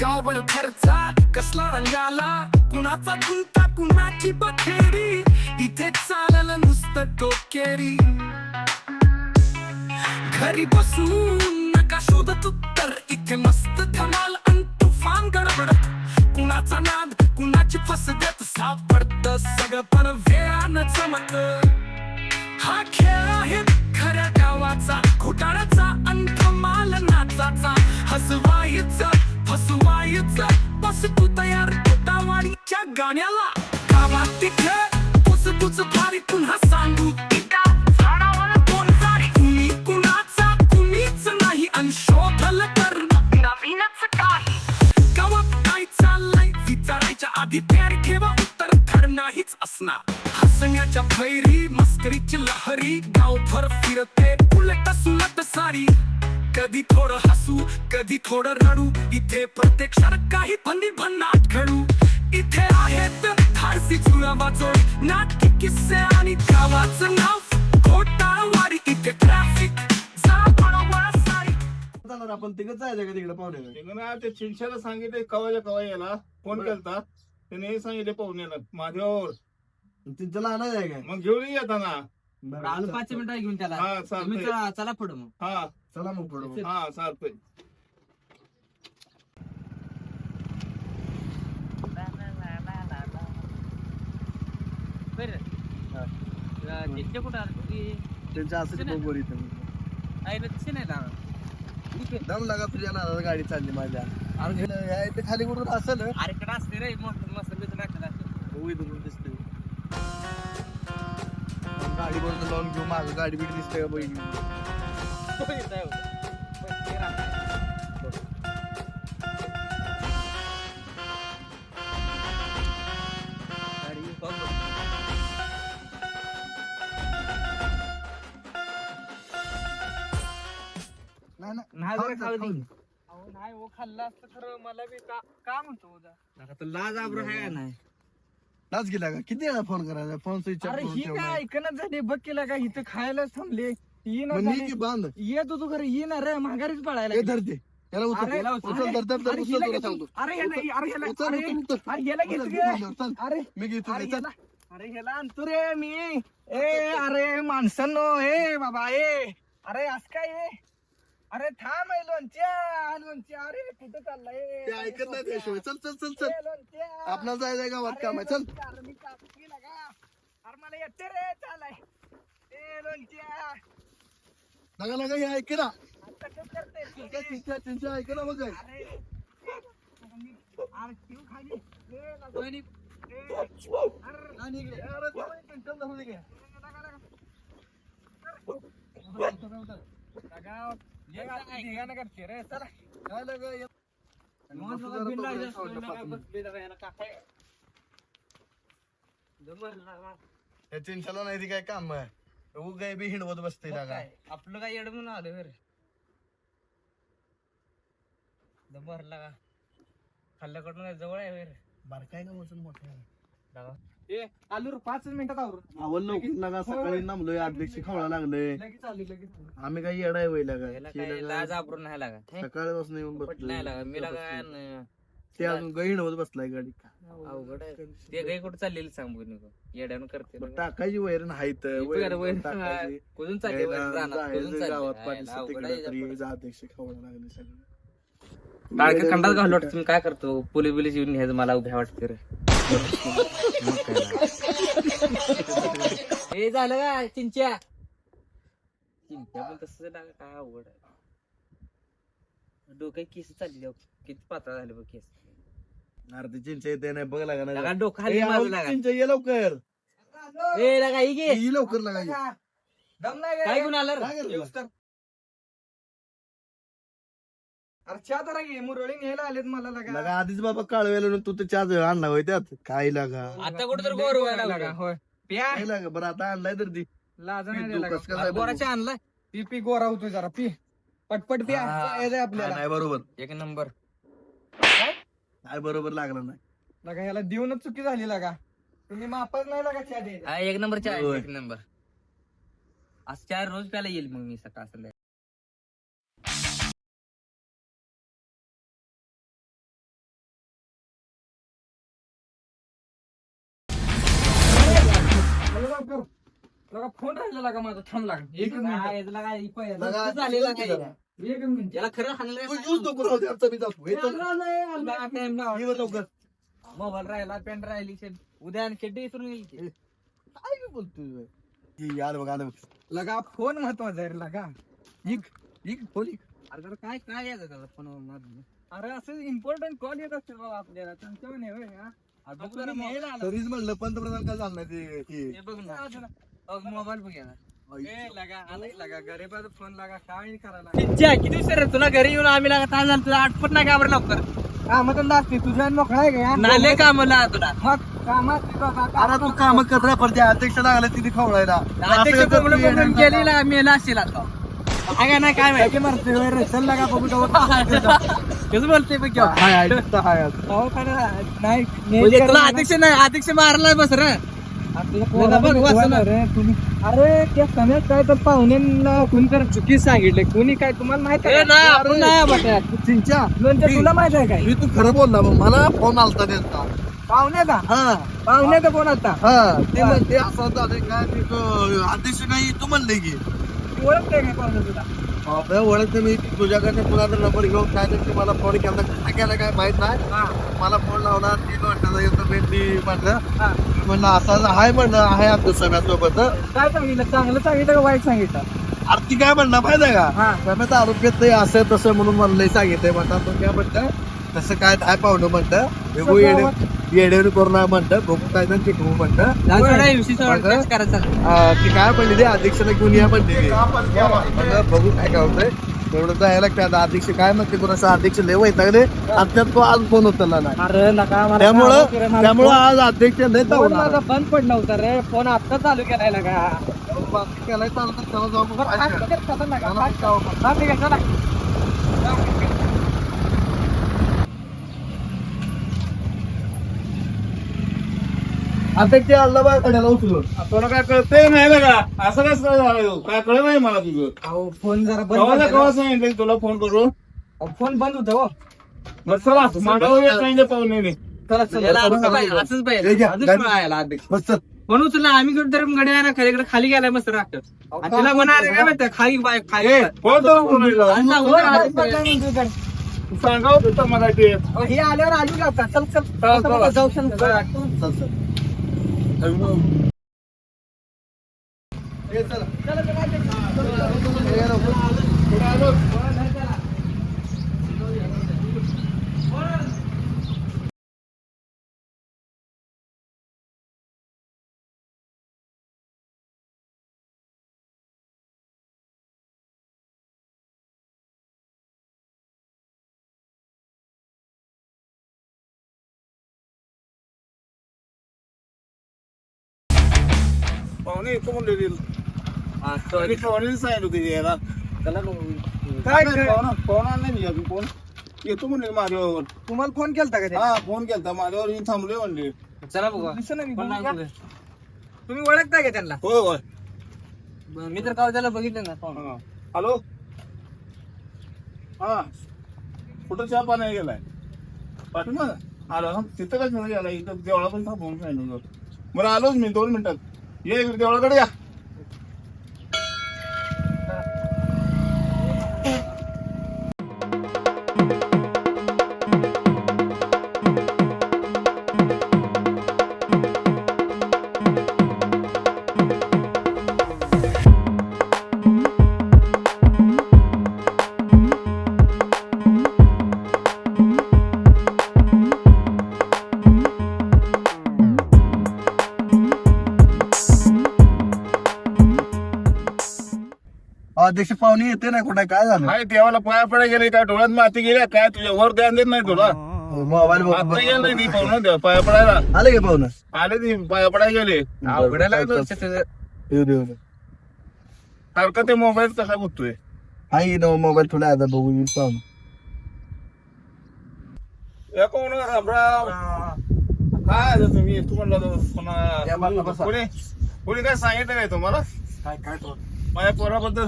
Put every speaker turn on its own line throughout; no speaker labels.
गावबळ खर्चा कसला रंगाला कुणाचा गुंता कुणाची बखेरी इथे चालल नुसतं डोकेरी घरी बसून नका शोधत उत्तर इथे मस्त धमाल अन तुफान गडबडत कुणाचा नाद कुणाची फसगत सापडत सगळं पण वेळानं चमत हा खेळ आहे खऱ्या गावाचा घोटाळा धमाल नाचाचा हसवायचा फसवायचा बस तू तयार घोटावाडीच्या गाण्याला गावात तिथे थोडं रडू. इथे प्रत्यक्षात काही फंदी भन्नाट घडू. इथे आहेत धाडसी जुळा वाजोड नाटकी किस्से आणि गावाचं नाव घोटाळवाडी. इथे ट्रॅफिक
जाणार आपण तिकडे जायचं का तिकडे पाहुणे
ते ना ते चिंशाला सांगितले कवाच्या कवा यायला फोन
बरं.
केलता. त्याने हे सांगितले पाहुण्याला माझ्यावर.
तिथं लहान आहे काय?
मग घेऊन येताना
बरं,
आलो
चल.
पाच मिनिटं घेऊन त्याला.
हा
तुम्ही
चालतंय
चला चला पुढे मग.
हा.
चला मग पुढे
हा चालतंय.
कुठं आलं? की
त्यांच्या असं बरोबर इथं
आहे ना नाही लावा
दम लागा तुझ्या नादाला गाडी चालली माझ्या. अरे हे- इथे खाली कुठून असेल?
अरे कडे असते रे मस्त मस्त टाकत असते.
हो दिसते गाडी बरोबर लावून घेऊ माग गाडी बिडी दिसते का बघ नाही खाऊ दे.
अहो, नाही हो खाल्लं असतं खरं. मला बी का का म्हणतो उद्या? आता लाज आब्रू आहे का नाही?
लाच गेला का? किती वेळा फोन करायचा? फोन स्विच
अरे ही काय ऐकणच झाली? बघ केला का? इथं खायलाच थांबले. येईन
की बांध.
येत होतो खरं. येईन अरे माघारीच पडायला
हे
लागली.
धरते याला उचल.
अरे,
उचल
अरे,
धर धर धर
अरे,
उचल
हिला
तुला
घेतो.
सांगतो
अरे ह्याला अरे ह्याला
उचल
अरे
उचल उचल.
अरे ह्याला घेतो
उचल,
गे.
उचल, चल.
अरे
मी घेतो
अरे
रे, चल.
ह्याला अरे ह्याला आणतो रे मी. ए अरे माणसांनो ए बाबा ए. अरे असं काय ए? अरे थांब ए लोणच्या लोणच्या. अरे कुठं चाललाय?
ते ऐकत नाही त्याशिवाय चल चल चल चल.
ए, लोणच्या.
आपल्याला जायचंय गावात
अरे,
काम आहे चल
अरे, मी कापकी लगा. अरे मला येते रे चालाय ए लोणच्या.
नका नका हे ऐक ना.
आता कसं करते तू?
चिंचा ऐक ना बघ
अरे अरे ठेव खाली. ए, लोणच्या. ए, अरे,
आणि इकडे. अरे, एक मिनिट, चल धरून इकडे. काय लगा, ये- या चिंचाला नाही ती काय काम आहे? उगाय बी हिंडवत बसते जागा.
आपलं काय येड म्हणून आलं बरं भरला का? खाल्ल्याकडून काय जवळ आहे बरं
बारकाय का मोठं? आहे?
ए आलू रे पाच मिनिटात आवरून.
आवल लवकर लागा सकाळी नामलोय अध्यक्ष खावला लागले
लगेच आली लगेच आली.
आम्ही काही येडाय वय
याला काय लाज आबरून नाही लागा.
सकाळपासून येऊन
पट नाही लागा. मी लागा
बसलोय.
न-
ते अजून गाई हिंडवत बसलाय गाडी.
अवघड आहे. ते काही कुठं चाललेली सांगू नको. येड्यानं करते
बरं, टाकायची वैरण हायत.
वैरण- वैरण
टाकायची.
चालले रानात
जायचं गावात पाणी अध्यक्ष लागले सगळे.
खंडात घालू वाटतं तुम्ही काय करतो? पोलीस बिलीस येऊन घ्यायचं मला उभ्या वाटते रे. हे झालं का चिंच्या चिंच्या पण तसं लागा काय अवघड आहे डोक्यात केस चालली. किती पातळ झाले बघ केस
अर्धी चिंचा येते नाही बघ लागा
लागा
ना
डोकं लागा
चिंचा ये लवकर
ए लागा ही घे
ये लवकर लागा ये.
काय गुण आलं रे?
काय करतो?
अरे चहा तर घे मुरळी न्यायला आलेत मला लागा.
लागा आधीच बाबा काळवेला तू तर चहा आणला होय त्यात. काय लागा?
आता कुठं तर गोर व्हायला लागला होय. प्या.
काय लागा? बरं आता आणलाय तर दी
लाजा
पी,
नाही
तू
द्यायला
कसं काय
लागला.
बघू?
गोराच्या आणलाय. पी पी गोरा होतोय जरा पी. पटपट प्या. यायचंय आपल्याला.
नाही बरोबर.
एक नंबर.
काय बरोबर लागला नाही.
लगा ह्याला देऊनच चुकी झाली लागा. तुम्ही मापच नाही लागा चहा द्यायला एक नंबर चहा
होय.
एक नंबर. आज चार रोज प्याला येईल मग मी सकाळ संध्याकाळ. लगा फोन राहिला का माझा थांब लाग एक मिनिट
लगा,
झालेला काय? एक मिनिट
याला खरं हाणलं.
मोबाईल राहिला पेन राहिली शेट. उद्या आणि शेड्डी विसरून येईल की.
काय बोलतोय ही यार बघा बघ.
लगा फोन महत्त्वाचा आहे रे लगा इक इक फोन इक.
अरे जरा काय काय यायचं त्याला फोन
अरे असं इम्पॉर्टंट कॉल येत असते बाबा आपल्याला तुमच्यावर नाही होय, हा? आता तुम्ही न्यायला आला.
तरीच म्हणलं पंतप्रधान काय झालं ते
हे बघ ना मोबाईल बघ याला.
ए, लगा आलाय लगा गरीबाचा फोन लगा काय करायला.
किती तुला घरी येऊन? आम्ही लागा तास झालं तुला आठवत नाही का बरं लवकर?
कामात असते तुझ्या मोकळा आहे का
नाले का मला तुला.
मग कामात
अरे तू काम अध्यक्ष लागला तिथे खवळायला.
अध्यक्ष मेला असेल आता. काय काय नाही काय माहिती?
मारते लगा बघू
बोलते.
हो? नाही
म्हणजे तुला अध्यक्ष नाही अध्यक्ष मारला बस रे.
अरे त्या सगळ्यात काय तर पाहुण्यांना कोणी तर चुकी सांगितले. कोणी काय तुम्हाला माहीत
ए, नाही आपण नाही बघा
चिंच्या
म्हणजे तुला माहीत आहे काय?
मी तू खरं बोलला मग मला फोन आलता त्यांचा
पाहुण्याचा
हा.
पाहुण्याचा कोण आता
हा ते म्हणते असं झालं काय तो अध्यक्ष नाही तू म्हणले की.
ओळखते काय पाहुणे तुला?
ओळखते मी तुझ्याकडे कुणाचा नंबर घेऊन काय ते मला फोन केला काय केला काय माहीत नाही. मला फोन लावला तीन वाजता येतो भेटली म्हटलं.
हा.
म्हणलं असं आहे म्हणलं आहे आमच्या सगळ्यासोबत
काय सांगितलं? चांगलं सांगितलं का वाईट सांगितलं?
आरती काय म्हणणार माहिती
हा.
का? सगळ्यात आरोग्यात ते असं तसं म्हणून म्हणलंय सांगितलंय म्हणतात पण काय म्हणतं तसं काय काय पाहुणं म्हणतं येडेवर करून म्हणतं काय तर शिकवू म्हणतं ती काय म्हणली ते? अध्यक्षाला घेऊन या म्हणते बघू काय काय होतंय. एवढं जायला लागतं आता. अध्यक्ष काय म्हणते कोणाचा? अध्यक्ष लय वैतागले. आणि त्यात तो आज फोन
नका मला
त्यामुळं
की
त्यामुळं आज अध्यक्ष लय.
माझा बंद पडला होता रे. फोन आता चालू केलाय लगा.
बाकी केलाय त्याला काय
चला
चला,
फास्ट
जाऊ
कर. हा, ठीक आहे, चला.
अध्यक्ष आलं बा कड्याला उचलून
तुला काय कळतंय नाही बघा असं कसं काय झालं ह्यो? काय कळलं नाही मला तुझं
अहो, फोन जरा बंद
कवा. सांगितलं तुला फोन करून
फोन बंद होता हो
मग चला मांडव येत नाही पाहुणे
चला चला
याला
चला,
असंच
चला.
पाहिजे, असंच
हे
पाहिजे
घ्या,
अजून
गाडी-
पळायला अध्यक्ष
बस चल.
म्हणून तुला आम्ही कुठे तर गड्या ना खलीकडे खाली गेलाय मस्त राखत आणि तिला म्हणाले काय माहिती खाली बाय खाली
ए.
आणि सांगू
हो, तुझ्याकडे.
सांगावं तिथं मला ते
अहो, हे आल्यावर आली का आता चल चल
चला,
चल,
चला.
जाऊ चल
चल, चल. हे चला.
पाहुणे येतो म्हणले आणि
sorry.
पाहुण्याने सांगितलं होतं यायला नाही,
काय?
पाहुणा पाहुणा नाही मी अजून फ़ोन येतो म्हणले माझ्यावर
तुम्हाला फ़ोन केलता का ते?
हा फ़ोन केलता माझ्यावर येऊन थांबले म्हणले
चला बघा
दिसलं नाही, बोलू
नाही? बघा.
तुम्ही ओळखताय का त्यांना
होय होय
बरं, मी तर काव त्याला बघितलं ना पाहून.
हा. हॅलो हा कुठं चहा पाणी गेलाय पाठवून आलो ना तिथं काय नाही गेला इथं देवळा पण थांबवून सांगितलं होतं. बरं आलोच मी दोन मिनिटात ये इकडे देवळाकडे
अध्यक्ष पाहुणे येते नाही कुठे? काय झालं?
काय देवाला पाया पडा गेले काय डोळ्यात माती गेल्या काय तुझ्या वर ध्यान देत नाही तुला?
मोबाईल
आता गेलं नाही ती पाहुणं देव पाया पडायला.
आले का पाहुणं?
आले ती पाया पडायला गेले.
अवघडायला लागलं त्याचं.
येऊ दे.
सारखं ते मोबाईल कसा बघतोय?
आहे ना मोबाईल थोडा आता बघू येईल पाहुणं.
या कोण रामराम. काय आता तुम्ही? तू म्हणलं
बसा.
कोणी कोणी काय सांगितलं काय तुम्हाला?
काय काय
माझ्या पोराबद्दल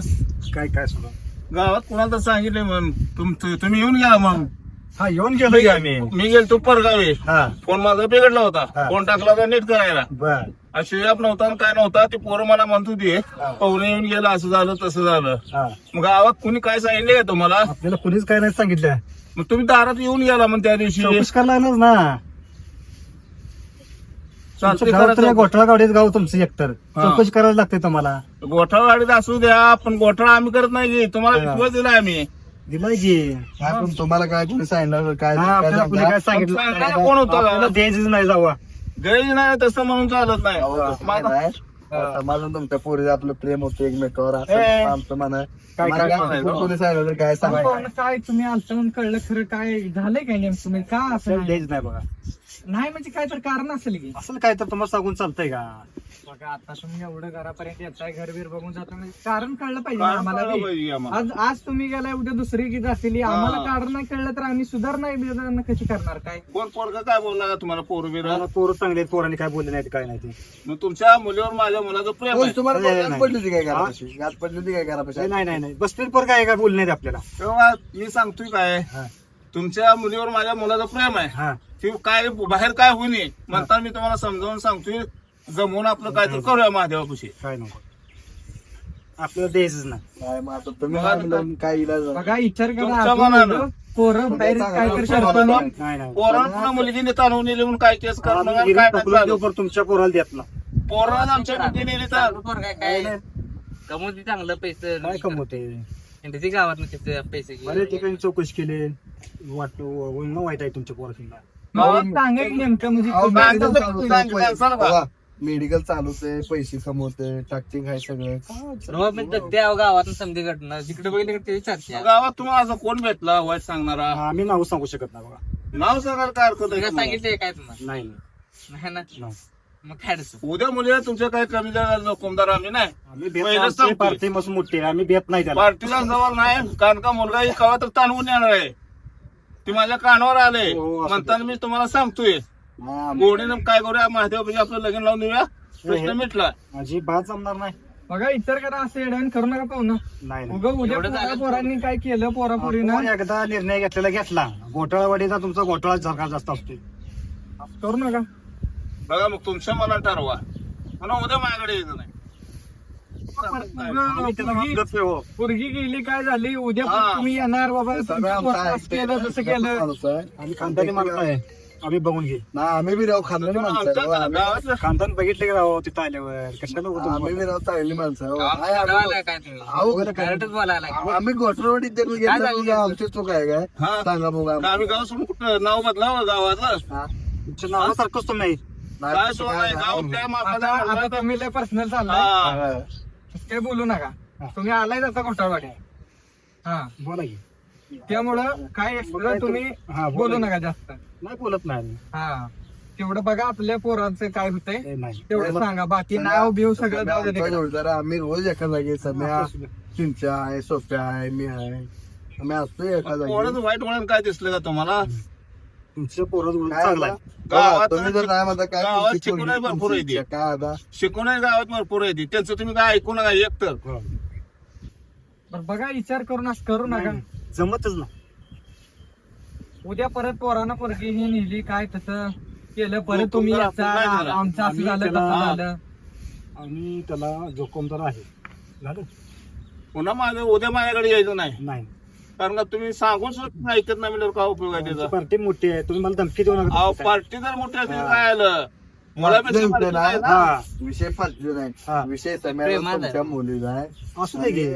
काय काय सुरू
गावात कुणाला तर सांगितलंय म्हणून तुम तु- तुम्ही येऊन घ्या मग.
हा येऊन गेलो की आम्ही.
मी गेलतो परगावी.
हा.
फोन माझा बिघडला होता.
हा.
फोन टाकला होता नीट करायला.
बर.
नव्हता आणि काय नव्हता ते पोरं मला म्हणत होती पवने येऊन गेला असं झालं तसं झालं.
हा.
मग गावात कुणी काय सांगितले तुम्हाला?
आपल्याला कुणीच काय नाही सांगितलं.
मग तुम्ही दारात येऊन गेला मग त्या दिवशी.
चौकशी करायला लागणार ना. तुमचं गाव तर या घोटाळा गाव तुमचं एकतर. चौकशी करायला लागते तुम्हाला
गोठाळा गाडीत असू द्या पण गोठाळा आम्ही करत नाही की तुम्हाला
हा.
विश्वास दिला आम्ही
दिलाय की
काय पण तुम्हाला काय कोणी सांगितलं काय
हा,
काय
आपल्याला कुणी काय
सांगा?
सांगितलं
सांगायला कोण होतं
आपल्याला? द्यायचीच नाही जावा
गैर नाही तसं म्हणून चालत नाही
अहो, तसं काय
माझा-
नाही. तुमच्या पोरी आपलं प्रेम होतं एकमेकावर असं
ए.
आमचं म्हणा
काय-
मला
काय?
कोणी सांगितलं काय सांगा
पाहुणं काय तुम्ही आलतं म्हणून कळलं खरं काय झालंय काय नेमकं म्हणजे का असं
आपल्याला
नाही?
द्यायच नाही बघा
नाही म्हणजे काय तर कारण असेल की
असं काय तर तुम्हाला सांगून चालतंय का
बघा आता तुम्ही एवढं घरापर्यंत येताय घर बीर बघून जाता म्हणजे कारण कळलं पाहिजे
कारण
आम्हाला
कळलं
बी.
पाहिजे आम्हाला.
आज आज तुम्ही गेलाय उद्या दुसरी की जातील आम्हाला. कारण नाही कळलं तर आम्ही सुधारणा बिधारणा कशी करणार काय
कोण पोरग काय बोलला का तुम्हाला पोर बिर
मला पोरं चांगले आहेत, पोरांनी काय बोलले नाही काय नाही ते
मग तुमच्या मुलीवर माझ्या मुलाचं प्रेम आहे
तुम्हाला
नाही,
गाठ
नाही.
पडली होती काय घरापाशी गाठ पडली होती काय घरापाशी
नाही नाही नाही बसतील पोर काय काय बोलले आपल्याला
तेव्हा मी सांगतोय काय
हा.
तुमच्या मुलीवर माझ्या मुलाचं प्रेम आहे.
हा.
ते काय बाहेर काय होऊ नये. म्हणता मी तुम्हाला समजावून सांगतोय जमवून आपलं काहीतरी करूया महादेवापाशी.
काय नको. आपल्याला द्यायचंच ना
काय मग आता तुम्ही काय म्हणलं, काय इलाज नाही.
बघा विचार करा.
तुमच्या
आपण
मनानं.
एवढं पोरं बाहेर
तुमच्या
काहीतरी
चांगलं
करताना
वाटतं.
नाही नाही.
पोरांना मुलगीने ताणून नेली म्हणून काय केस करणं
आम्ही
काय
गिरीत
नाही
पकडून
चालू.
देऊ, पण तुमच्या पोराला देत ना
पोरांना आमच्या मुलगी नेली तर.
काय? कमवते चांगलं पैसे.
काय कमवते.
त्याची गावात तिथे पैसे
बरे ठिकाणी चौकशी केली. वाट न वाईट आहे तुमच्या
गावात म्हणजे तुम्ही-
मेडिकल
सांगितलं
चालूच आहे,
सांगितलं
पैसे. कमवते टाकटिंग आहे सगळं.
मग मी त्या गावात समधी घटना. जिकडे बघितलं तिकडे त्याची चर्चा
गावात तुम्हाला असं कोण भेटला वाईट सांगणारा?
आम्ही नाव सांगू शकत नाही बघा.
नाव सांगायला काय हरकत आहे
तुला
तुम्हाला?
सांगितलंय काय तुम्हाला?
नाही.
नाही ना?
नाही.
मग काय अडचण?
उद्या मुलीला तुमच्या काही कमी जाणार जोखमदार आम्ही नाही.
आम्ही भेट
पहिलंच
आमची
सांगतोय.
पार्टी मस्त मोठी आहे आम्ही भेट नाही त्याला.
पार्टीला जवळ नाही कारण का मुलगा एक कवा तर ताणवून येणार आहे. ती माझ्या कानावर आले.
हो, असं
म्हणताना मी तुम्हाला सांगतोय.
हा,
गोडीनं काय करूया? महादेवापाशी आपलं लग्न लावून देऊया. प्रश्न मिटला.
माझी बात जमणार नाही.
बघा विचार करा असं एडवण करू नका पाहुणं
नाही नाही.
उगा उद्या
एवढं
पोरा-
झालं.
पोरांनी काय केलं पोरा पोरीनं
आपण एकदा निर्णय घेतलेला घेतला. घोटाळावाडीचा तुमचा घोटाळा सरकार जास्त असतोय.
करू नका.
बघा मग तुमच्या मनात ठरवा. म्हणून उद्या माझ्याकडे यायचं नाही.
आम्ही त्याला
पोरगी-
हो.
पोरगी गेली काय झाली? उद्या पण. तुम्ही येणार बाबा. तुमच्या केलं तसं केलं.
माणूस आहे.
आम्ही खानदानी माणसं आहे. आम्ही बघून घे.
ना आम्ही बी राव माणसं आहे,
गावातलं
खानदान बघितले का राव तिथं आल्यावर? कशाला
आम्ही बी? राव चांगली माणसं आहे, हो.
गावात
आहे आम्ही-
बोलायला काय तुम्ही?
अहो,
डायरेक्टच बोलायला काय?
आम्ही घोटरवाडीत त्यांनी
काय
घेतलं
झालं?
तुझं आमची चूक आहे काय?
हा.
सांगा बघा.
आम्ही गाव सोडून कुठं? नाव बदलावं गावाचं
हा.
तुमच्या नावासारखंच तुम्ही.
नाही,
काय गाव
आता तुम्ही लय पर्सनल चाललाय
हा.
ते बोलू नका. तुम्ही आलाय तसा घोटाळवाडी हा.
बोला की.
त्यामुळं काय तुम्ही
हा, बोला.
नका जास्त.
नाही बोलत नाही आम्ही.
हा. तेवढं बघा आपल्या पोरांचं काय होतंय.
नाही.
तेवढं सांगा. बाकी नाव बिव सगळं जाऊ दे
आमचा
तिकडे.
जोडीदार आहे. आम्ही रोज एका जागी सम्या चिंच्या आहे सोप्या आहे मी आहे. आम्ही असतो एका
कोणाचं
जागी.
वाईट वळण काय दिसलं का तुम्हाला?
तुमच्या पोरात चांगला? आहे.
बघा,
गावात
तुम्ही जर नाही म्हणता काय
गावात
तुमची
शिकून आहे
पोरगी,
भरपूर आहे ती.
काय आता
शिकून आहे गावात भरपूर. त्यांचं तुम्ही काय ऐकू नका एक तर
हो.
बरं बघा विचार करून असं करू नका
नाही, जमतच ना
उद्या परत पोरानं पोरगी ही नेली काय तसं केलं परत
जोखम
तुम्ही
जर
याचा
आपण नाही झालं.
आमचं असं
आम्ही
झालं
त्याला-
तसं झालं
आणि त्याला जोखमदार आहे झालं
पुन्हा माझं उद्या माझ्याकडे यायचं नाही
नाही
कारण का तुम्ही सांगून सुद्धा ऐकत नाही म्हणजे काय उपयोग आहे त्याचा?
पार्टी मोठी आहे. तुम्ही मला धमकी देऊ
अहो
नका
पार्टी जर मोठी असली तर काय आलं? मला
पार्टी
पेक्षा
नाही,
पार्टी नाही. ना.
हा.
विषय
हा.
नाही. विषय मुलीचा आहे.
असू दे की.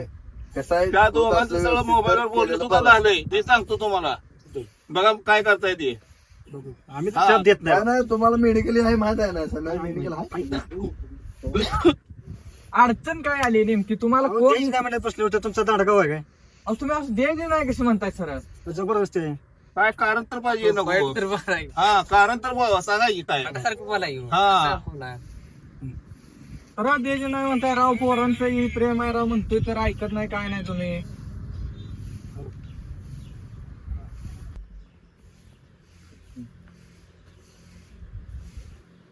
कसं आहे
त्या दोघांचं सगळं मोबाईलवर सुद्धा. झालंय. ते सांगतो तुम्हाला. बघा काय करताय ते.
बघू. आम्ही
हा.
देत नाही.
नाही तुम्हाला मेडिकल आहे माहीत आहे ना सम्या मेडिकल आहे.
अडचण काय आली नेमकी? तुम्हाला कोण
तेच काय म्हणत बसले होते. तुमचा दांडगाव आहे काय?
अहो, तुम्ही असं द्यायचे नाही कसे म्हणताय सरळ.
तर जबरदस्ती आहे.
काय कारण तर पाहिजे नको.
वाईट तर
हा कारण तर बोला सांगा की काय.
सारखं बोलाय
हा.
बोला
सरळ द्यायचे नाही म्हणताय राव पोरांचं ही प्रेम आहे राव म्हणतोय तर ऐकत नाही काय नाही तुम्ही.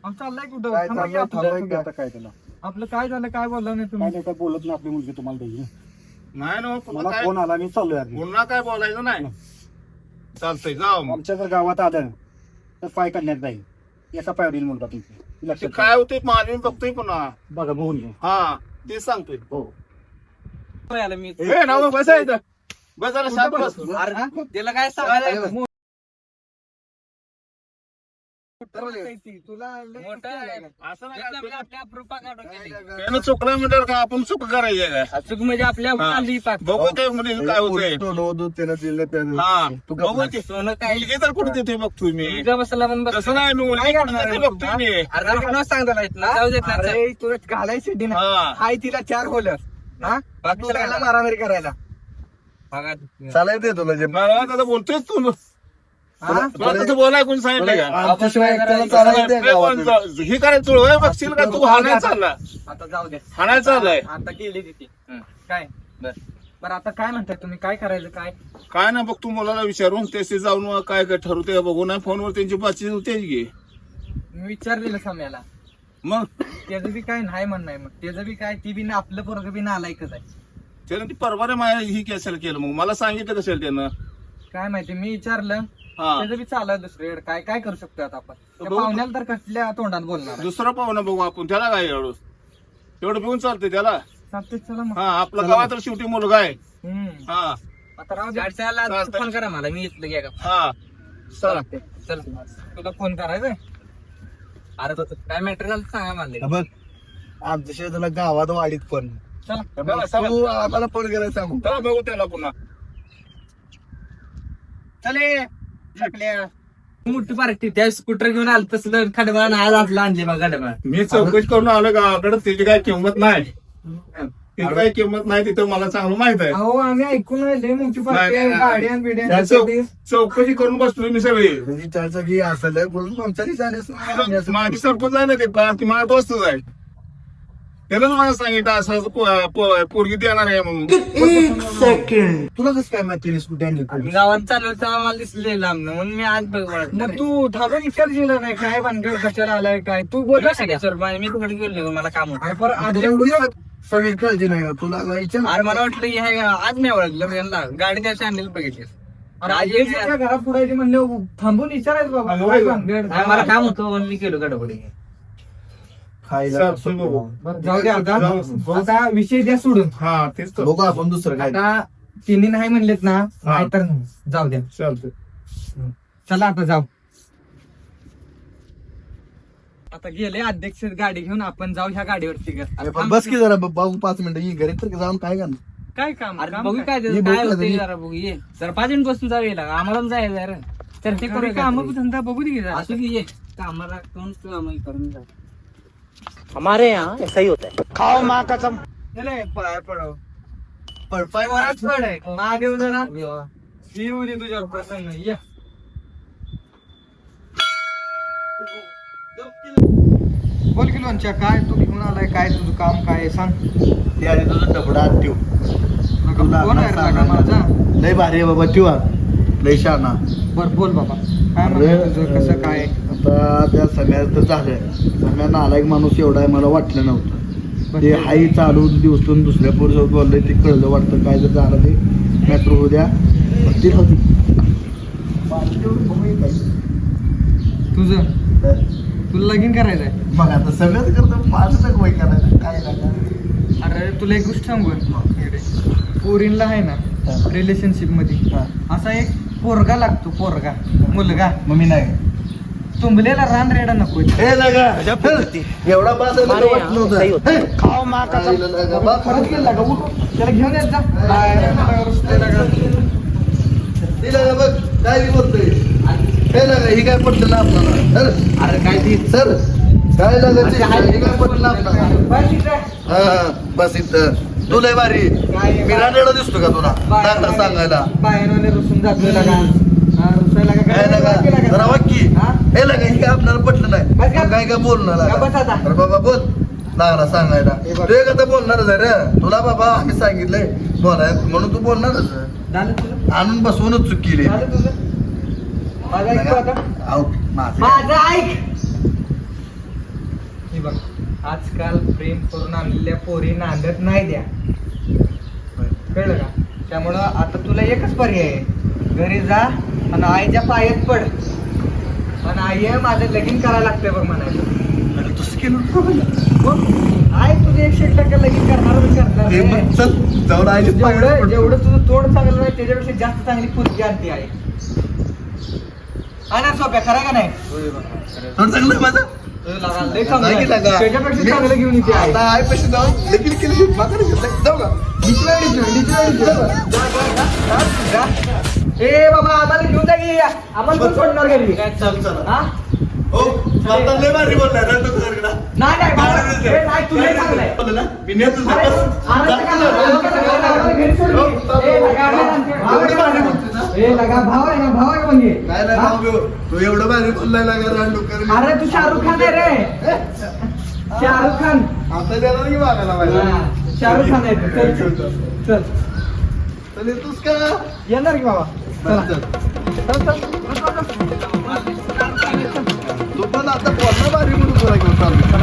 अहो, चाललंय कुठं?
काय
थांबा की
चाललंय?
आपलं.
की
आता काय त्याला.
आपलं काय झालं काय बोलला नाही
काय
तुम्ही
नाही काय बोलत नाही आपली मुलगी तुम्हाला द्यायची
नाही ना पुन्हा
मला
काय?
फोन आला मी चाललोय आधी
पुन्हा काय बोलायचं नाही. चालतंय जाऊ मग.
आमच्या जर गावात आलं तर पाय काढण्यात जाईल. एका पायावर येईल मुलगा तुमचा
ते
लक्षात
काय होते माझी मी बघतोय पुन्हा.
बघा बघून घ्या.
हा ते सांगतोय.
हो.
मी
ए नाव बसायचं बस जरा शांत बस.
अरे त्याला काय सांगायला
त्यानं चुकलं का आपण चुक करायची
अचूक म्हणजे आपल्या.
बघू ते म्हणजे काय होतंय.
त्यानं दिलं त्यानं.
हा
तू
बघू ते.
सोनं काय?
तर कुठे देते बघतोय मी
मुलगा बसला पण बघ
तसं नाही मी बघतोय मी.
सांगता येत ना. जाऊ देत ना
अरे तुला घालायची हाय तिला चार होल हा?
बाकी
मारामारी करायला.
बघा.
चालायचं तुला जे
मला आता बोलतोयच तू? तुला तसं बोलाय कोणी सांगितलं का?
आमच्याशिवाय एकट्याला चालायचं नाही
ते
गावात.
पण हे करायचं होय, बघशील का? तू हाणायला चालला.
आता जाऊ दे.
चाललाय.
आता गेली तिथे. काय? बरं. आता काय म्हणताय तुम्ही? काय करायचं? काय?
काय ना बघ तू मुलाला विचारून त्याशी जाऊन काय काय ठरवते का बघू ना फोनवर त्यांची बातचीत होते घे
मी विचारलेलं सम्याला.
मग?
त्याचं बी काय नाही म्हणणं आहे मग. त्याचं बी काय ती बी ना आपलं पोरग बी नालायकच आहे.
त्यानं ती परवा रे माझ्या ही कॅन्सल केलं मग. मला सांगितलं कसेल त्यानं?
काय माहिती मी विचारलं.
हा.
त्याचं बी चाललं दुसरीकडे. काय काय करू शकतो आता आपण? त्या
बघू.
पाहुण्याला तर कसल्या तोंडात बोलणार?
दुसरा पाहुणा बघू आपण. त्याला काय एवढं? एवढं पिऊन चालतंय त्याला.
चालतंय चला मग.
हा आपला गावात शेवटी मुलगा आहे.
हम्म.
हा.
आता राहू दे.
गाडीचा
चालतंय.
फोन करा मला. मी येतलं घ्या का
हा. चला.
चल.
तुला फोन करायचंय?
अरे तो- काय मॅटर झालं सांगा मला.
हा बघ आमच्याशिवाय तुला गावात वाडीत पण.
चला.
चला, चला.
तू आम्हाला फोन करायला सांगू
चला बघू त्याला पुन्हा.
चले
मोठी पार्टी त्या स्कूटर घेऊन आलं तसलं खडबा आज आपलं आणले बघ खडबा
मी चौकशी करून आलो गावाकडे त्याची काय किंमत नाही. तिची काय किंमत नाही तिथं मला चांगलं माहीत आहे.
अहो आम्ही ऐकून लय मोठी पार्टी आहे
नाही, नाही.
गाड्या बिड्या
त्या चौ- चौकशी करून बसलोय मी सगळी.
म्हणजे त्याचं की असेल झाले
माझी सरपंच आहे ना ते ती माझ्या दोस्तच आहे. त्यानं मला सांगितलं असं पोरगी देणार आहे म्हणून.
तुला कसं काय माहिती स्कूटी आणली
मी गावात चाललो तेव्हा मला दिसले लांब म्हणून मी आज बघ
मग तू थांबून विचार केला नाही काय भानगड कशाला आलाय काय? तू बोलला
सर मी तिकडे गेलो मला काम होतं.
पर आधी
सगळी कळते नाही तुला जायचं
अरे मला वाटलं हे आज नाही ओळखलं यांना. गाडी त्या आणलेली बघितली.
घरात पुढे म्हणले थांबून विचारायचं बाबा
मला काम होतं मी केलो गडबडी.
खायला.
बरं, जाऊ दे आता.
जाऊ.
आता विषय द्या सोडून.
हा तेच तर.
बघू आपण दुसरं काय.
आता तिन्ही नाही म्हणलेत ना नाही तर जाऊ द्या.
चालतंय.
चला आता जाऊ. आता गेले अध्यक्ष गाडी घेऊन आपण जाऊ ह्या गाडीवरती
अरे पण बस की जरा बघू पाच मिनिटं ये घरी. तर जाऊन काय करणार?
काय काम?
अरे बघू
काय?
काय
ये बघू
होते
मी-
जरा बघू ये. जरा पाच मिनिट बसून जाऊ येईल आम्हाला पण जायचं जरा तर ते करू
काम धंदा बघू दे की जरा.
असू दे ये. कामाला कोण काम करून जा
चले, पाय पडाव
पडपाय
वरात पड आहे. महादेव जरा येऊ दे तुझ्यावर प्रसन्न ये बोल की लोणच्या काय तू घेऊन आलाय काय तुझं काम काय आहे? सांग।
ते आधी तुझं डबडा ठेव. तुला
कोण आहे रे
सांगा
लागा माझा?
लय भारी आहे बाबा ठेवा लय
बर बोल बाबा. काय
अरे,
तुझं कसं काय?
आता त्या झालंय. सगळ्यांना आला एक माणूस एवढा आहे मला वाटलं नव्हतं. ते हाई चालून दिवसून दुसऱ्या पोरसोबत बोललंय ते कळलं वाटतं काय जर झालं ते. मॅटर होऊ द्या. ती होती.
तुझं? तुला लगीन करायचंय
मग आता सगळंच करतो. माझं वय करायचं काय लागा
अरे तुला एक गोष्ट सांगू? पोरींला आहे ना रिलेशनशिपमध्ये.
हा.
असा एक पोरगा लागतो पोरगा. मुलगा.
मग मी नाही.
तुंबलेला रान रेडा नको.
हे. लगा एवढा बाद वाटलं नव्हतं हे, आईला लगा, बा, परत केलं लगा, उठ.
त्याला घेऊन येत जा. बाहेर. रुसलेला का.
हे लगा, बघ काय बोलतोय. हे लगा ही काय पटलं ना आपल्याला? सर.
अरे काय ती?
सर काय लगा ते, हे काय पटलं ना आपल्याला?
बस इथे.
हा हा, बस इथं. तू लय भारी. दिसतो का तुला? सांगायला.
रुसून जातोय लगा? का का?
जरा वाक्की.
हा?
लगा हे आपल्याला पटलं नाही.
का?
काय काय बोलणार
का बस आता?
अरे बाबा बोल. लागला सांगायला. तू आता बोलणारच आहे रे. तुला बाबा आम्ही सांगितलंय. बोलाय म्हणून तू बोलणारच आणून बसवूनच चूक केली
माझं ऐकू आजकाल प्रेम करून आणलेल्या पोरी नांदत नाही द्या. कळलं का? त्यामुळं आता तुला एकच पर्याय आहे. घरी जा आणि आईच्या पायात पड. आणि आई माझं लगीन करायला लागतंय बघ म्हणायचं.
अरे तसं केलं.
मग आई तुझे एकशे एक टक्के लगीन करणार करणार
हे
जेवढं. जेवढं तुझं तोंड चांगलं नाही त्याच्यापेक्षा जास्त चांगली पुरगी आणते आहे हा ना सोप्या खरं का नाही?
चांगलं आहे माझं?
चांगलं घेऊन येते
आता पैसे केली. जाऊ का
डिचवाय, डिचवाय, डिचवाय, डिचवाय. जा, जा, जा, जा, जा. ए बाबा आम्हाला घेऊन जा की आम्हाला पण सोडणार घरी
चल चल
हा?
हो लय भारी बोलला.
नाही नाही बाबा. ए, नाही तू लय चांगलं आहे
बोलला ना? मी नेतोच
अरे,
बस.
अरे,
जा,
लगा,
चल.
लगा, लगा, लगा, घरी सोड की. ए भाव आहे भाव आहे म्हणजे.
नाही तू एवढं भारी बोललाय लागा रानडुक्कर
अरे तू शाहरुख खान आहे रे. शाहरुख खान.
आता त्याला की मागायला
शाहरुख खान आहे. चल, चल.
येतोस का?
येणार की बाबा?
चल, चल.
तू पण आता बोलणं भारी म्हणून तुला घेऊन चालू.